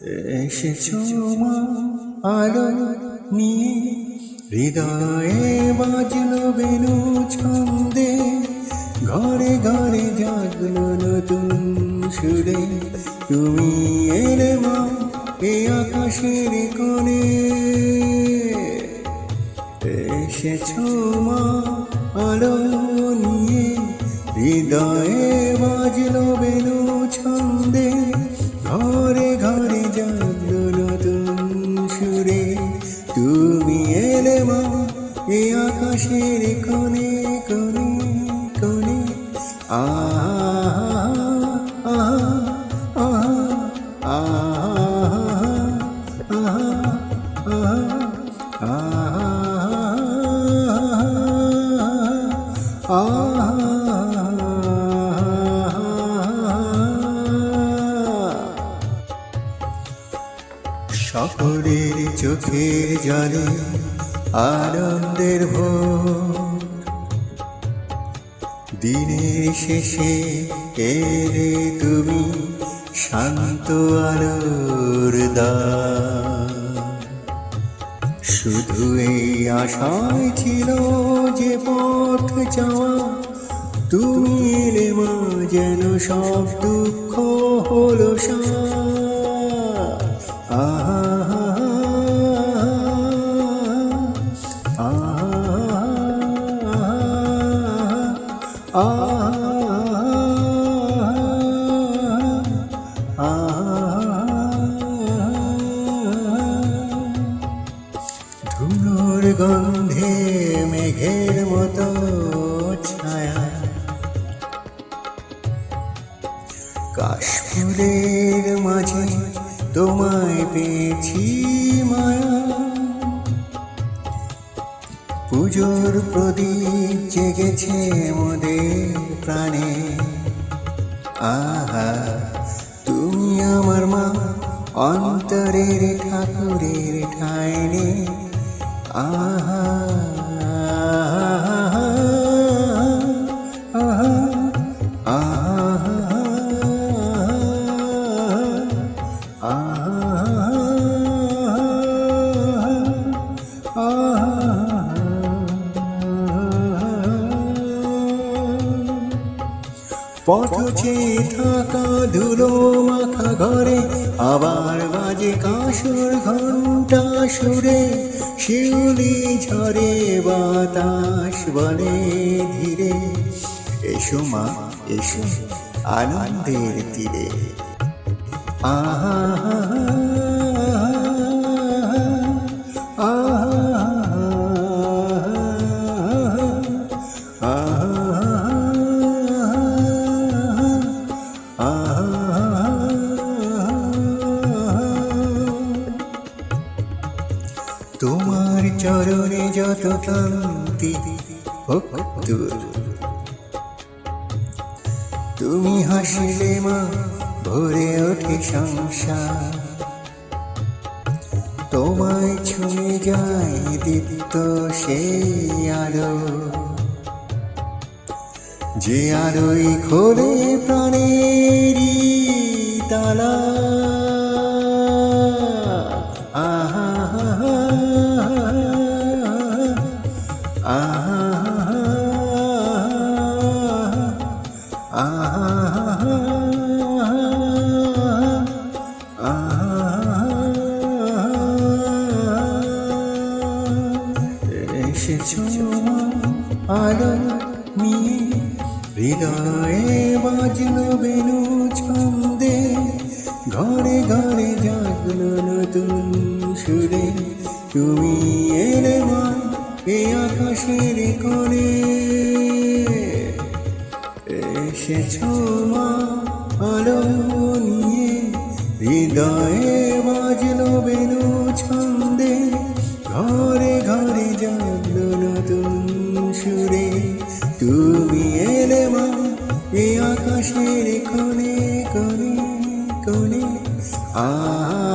এসেছ মা আলো নিয়ে, হৃদয়ে বাজলো বেনু ছন্দে ঘরে ঘরে জাগলো নতুন সুরে। তুমি এলে মা এ আকাশের কোণে। এসেছ মা আলো নিয়ে, হৃদয়ে বাজলো বেনু আকাশের কোণে কোণে কোণে আ সকলের চোখের জলে আনন্দের ভোর। দিনের শেষে এলে তুমি শান্ত আলোর দ্বার। শুধু এই আশায় ছিল যে পথ যাওয়া। তুমি এলে মা যেন সব দুঃখ হলো সার। আহা ধুলোর গন্ধে মেঘের মতো ছায়া। কাশফুলের মাঝে তোমায় পেয়েছি মায়া। পুজোর প্রদীপ জেগেছে মোদের প্রাণে। আহা তুমি আমার মা অন্তরের ঠাকুরের ঠাইনে। আহা আহা পথ থাকা ধুলো মাথা ঘরে, আবার বাজে কাসুর ঘণ্টা সুরে, শিউলি ঝরে, বাতাস বলে ধীরে। এসো মা, এসো, আনন্দের তীরে। আহা। চরণে যত কান্তি তুমি হাসিলে মা, ভরে ওঠে সংসার। তোমায় ছুঁয়ে যায় দীপ্ত সেই আলো। যে আলোই খোলে প্রাণেরই এসেছ আলো নিয়ে, হৃদয়ে বাজলো বেনু ছন্দে ঘরে ঘরে জাগলো নতুন সুরে, তুমি এলে মা এ আকাশের কোণে এসেছ মা, আলো নিয়ে। হৃদয়ে বাজলো বেনু ছন্দে ঘরে ঘরে জাগলো নতুন সুরে। তুমি এলে মা, এ আকাশের কোণে কোণে কোণে। আহা